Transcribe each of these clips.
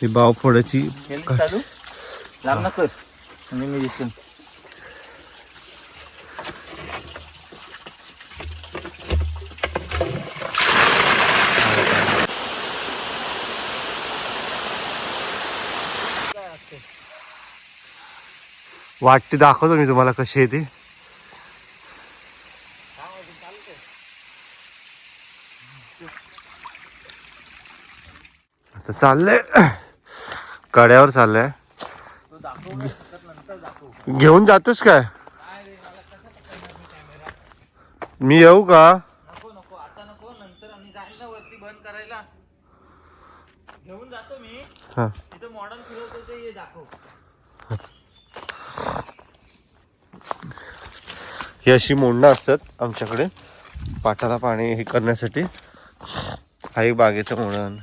ही बाव फोडायची. केली चालू? लांब ना कर म्हणजे मी दिसून. वाटते दाखवतो मी तुम्हाला कशी आहे ती. आता चाललंय. कड्यावर चाललंय. घेऊन जातोस काय? मी येऊ का? घेऊन जातो मी. हा. मॉडर्न फिरवतो ते दाखव. ही अशी मोंडा असतात आमच्याकडे. पाटाला पाणी हे करण्यासाठी. हा एक बागेचं मोडण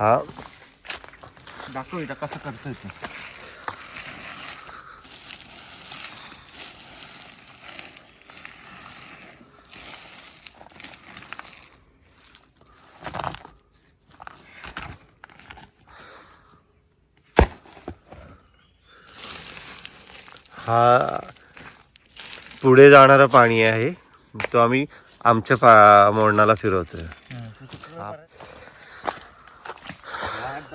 हा. दाखव इथं कसं करतोय ते. हा पुढे जाणारं पाणी आहे. तो आम्ही आमच्या पा मोडणाला फिरवतोय वाट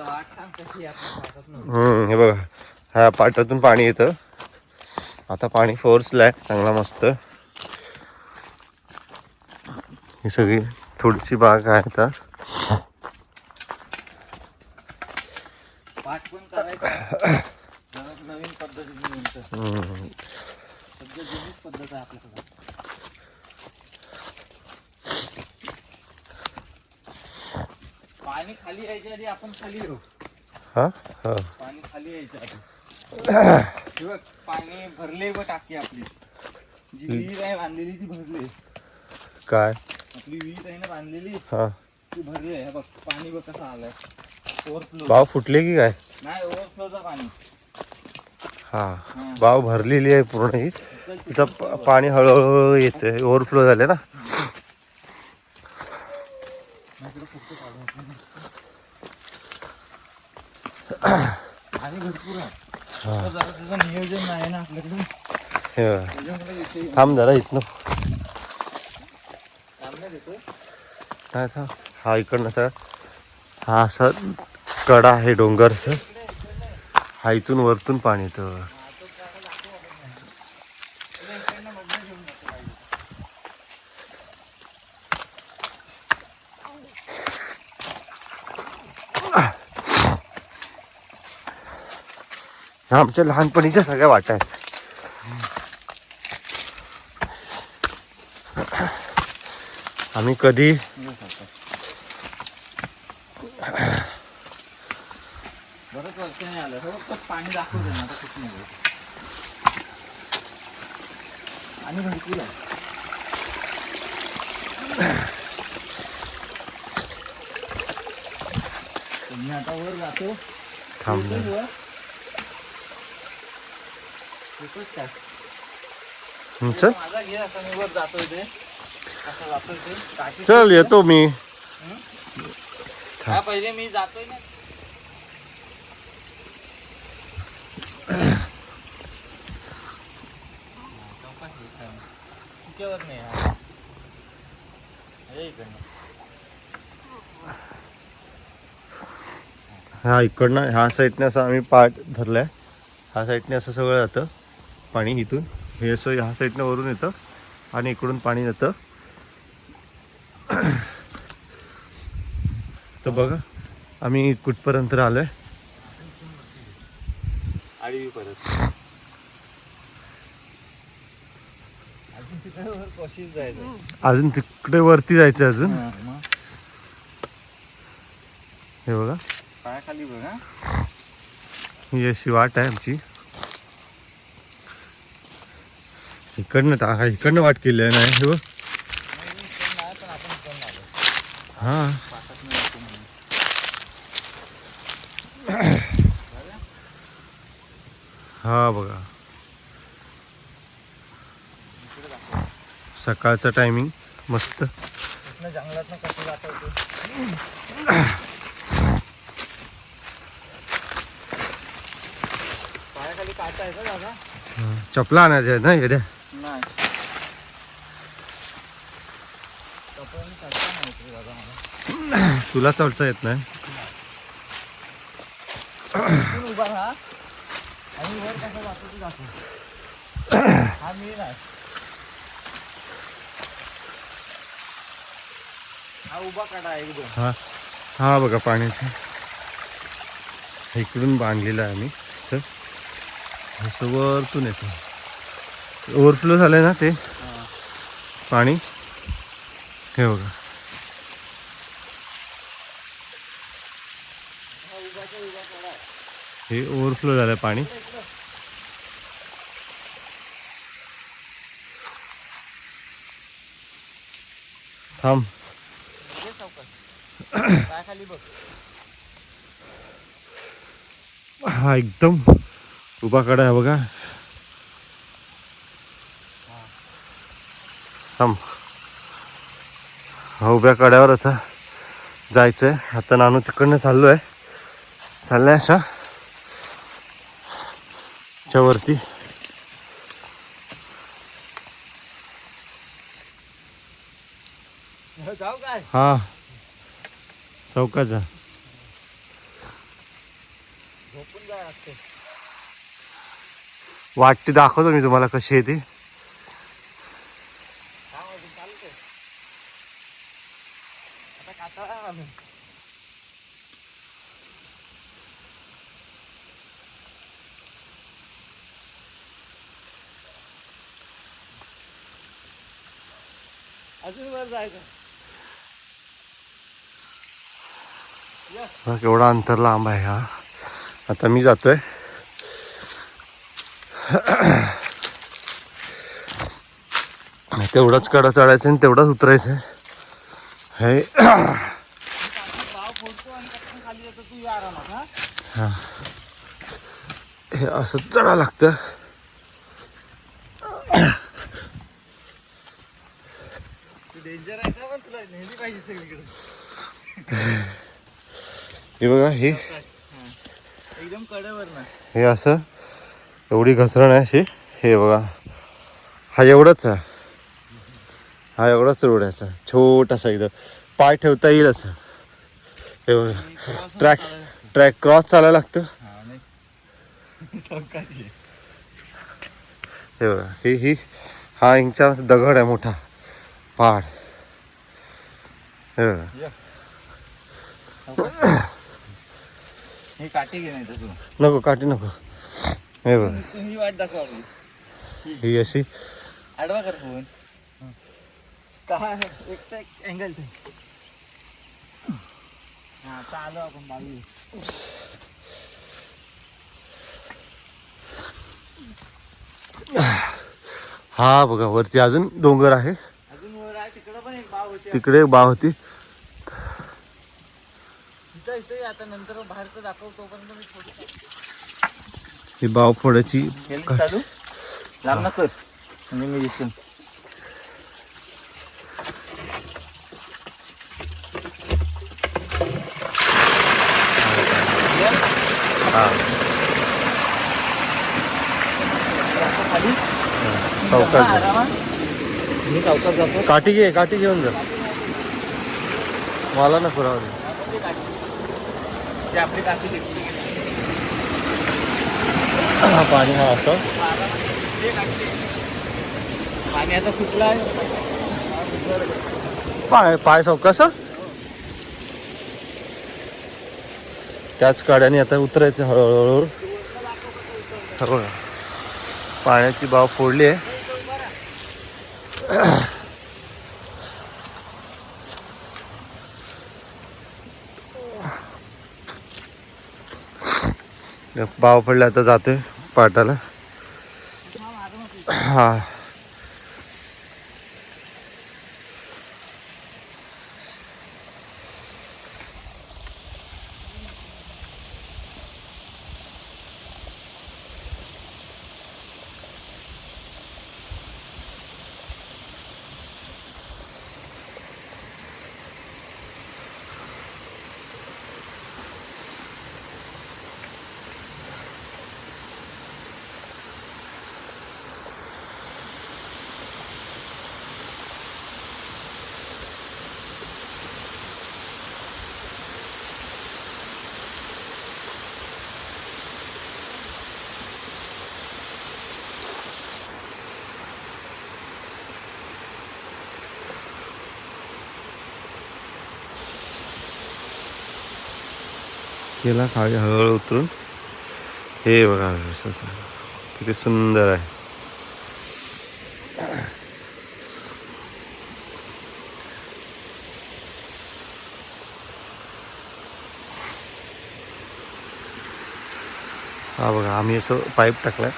वाट सांग कशी आहे आपल्या हातात नव्हती. हम्म, हे बघा ह्या पाटातून पाणी येतं. आता पाणी फोर्सला आहे चांगला मस्त. ही सगळी थोडीशी बाग आहे आता. नवीन पद्धत आहे पाणी खाली यायच्या आधी आपण खाली येऊ. हा? हा. पाणी खाली यायच्या आधी हे बघ पाणी भरले व टाकी आपली. जी विहीर आहे बांधलेली ती भरली. काय? आपली विहीर आहे ना बांधलेली हा. ती भरली आहे. हे बघ पाणी बघ कसं आलंय. ओव्हरफ्लो बाव फुटले की काय? नाही ओव्हरफ्लोचं पाणी. हा. बाव भरलेली आहे पूर्ण ही. प- पाणी हळूहळू येते ओव्हरफ्लो झाले ना पाणी भरपूर आहे तर जरा तुझं नियोजन नाही ना आपल्याकडे हे बघा. त्याच्यामुळे विषय थांब जरा इथनं. काय थांब हा इकडनं हा असा कडा आहे डोंगरचं. हा इथून वरतून पाणी येतं. ह्या आमच्या लहानपणीच्या सगळ्या वाटा आहेत. आम्ही कधी आता कुठं नाही आणि भरपूर आहे. तुम्ही आता वर जातो. थांबलं येतोय वर? येतोयच काय? हं, चल येतो मी. हा? पहिले मी जातोय ना. हा इकडनं. ह्या साईडने असं आम्ही पाठ धरलाय. ह्या साईडने असं सगळं जातं. पाणी इथून. हे असं ह्या साईडनं वरून येतं आणि इकडून पाणी येतं तर बघा आम्ही कुठपर्यंत आलोय आडवी परत. अजून तिकडे वरती जायचं अजून. हे बघा. पायाखाली बघा. ही अशी वाट आहे आमची. इकडनं टाका इकडनं वाट केली आहे नाही हो हां. हा बघा. सकाळचा टायमिंग मस्त. जंगलात चपला आणायचं ना येड्या. तुला चढता येत नाही. इथून उभा राहा. आणि वर कसा जातो ते दाखव. हा मी नाही हा उभा काढा आहे एकदम. हा हा बघा पाण्याचं. इकडून बांधलेलं आहे आम्ही सर. असं वरतून येतं. ओव्हरफ्लो झालंय ना ते? पाणी? हे बघा. हे ओव्हरफ्लो झालं पाणी. थांब. हा एकदम उभा कडा आहे बघा. थांब. हा उभ्या कड्यावर आता जायचं आहे आता नानू तिकडनं चाललोय. आहे अशा च्या वरती. हा. चौकाचा वाटते वाटती दाखवतो मी तुम्हाला कशी आहे ती. आता काटा आलो अजून वर जायचं केवढा अंतर लांब आहे हा. आता मी जातोय. तेवढाच कडा चढायचं आणि तेवढाच उतरायचं हे हे असं चढा लागतं. हे बघा हे. एकदम कडेवर ना हे असं एवढी घसरण आहे अशी. हे बघा हा एवढंच आहे. हा एवढाच रोड आहे असा. छोटासा एकदम पाय ठेवता येईल असं. ट्रॅक ट्रॅक क्रॉस चालायला लागतं. हा हे बघा. ही ही हा इंचा दगड आहे मोठा. पहाड हे बघा. नको काठी नको. हे बघा. ही ही अशी. आडवा कर काय एक अँगल ते हा आलो आपण हा बघा वरती अजून डोंगर आहे. अजून वर आहे तिकडं पण एक बाव होती. तिकडे एक बाव होती. इथं इथे आता नंतर बाहेरचं दाखवतो पण मी ही बाव फोडायची चालू? लांब कर म्हणजे मी दिसून. हा। खाली चौकात मी चौकात जातो काठी घे काठी घेऊन जा मला दे। ते आपली काठी घेतली हा पाणी हा असं पाणी आता। सुटलाय पाय पाय चौकास त्याच काड्याने आता उतरायचं हळूहळू. हा पाण्याची बाव फोडली आहे. बाव पडला आता जातोय पाटाला. हा. केला खाली हळूहळू उतरून हे बघा असं. किती सुंदर आहे हा बघा आम्ही असं पाईप टाकलाय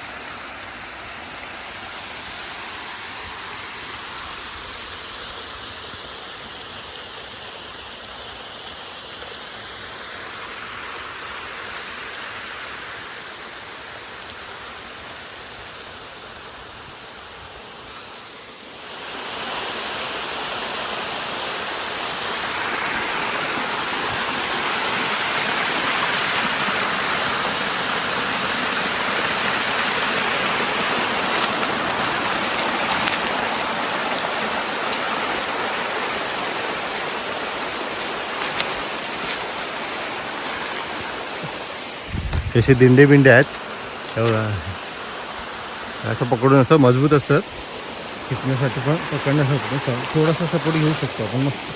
असे दिंडे बिंडे आहेत एवढा असं पकडून असं मजबूत असतात खिचण्यासाठी पण पकडण्यासाठी पण स- थोडासा सपोर्ट घेऊ शकतो आपण मस्त.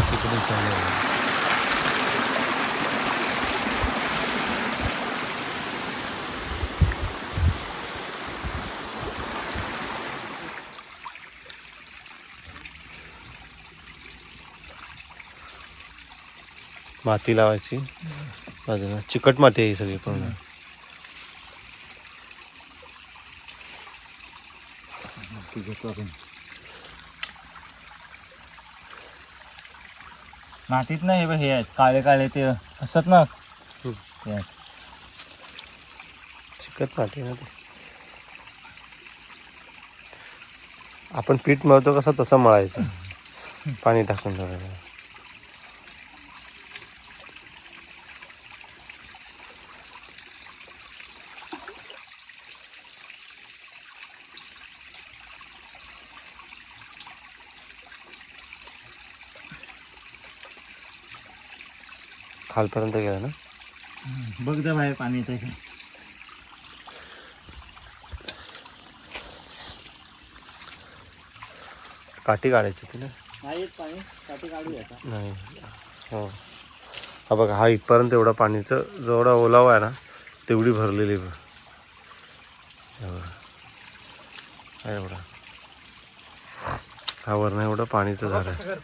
तिकडून चालू माती लावायची? बाजूला. चिकट माती आहे सगळी पूर्ण. घेतो आपण. मातीत नाही हे हे आहेत. काळे काळे ते असत ना. ते आहेत. चिकट माती आहे ना ती. आपण पीठ मळतो कसं तसं मळायचं. पाणी टाकून टाकायचं खालपर्यंत गेला ना? बघ जा बाहेर पाणी येत आहे काठी काढायची ती ना? नाही पाणी. हो. हा बघा हा इथपर्यंत एवढा पाणीचं जेवढा ओलावा आहे ना तेवढी भरलेली एवढा. हा वरण एवढं पाणीचं झाड आहे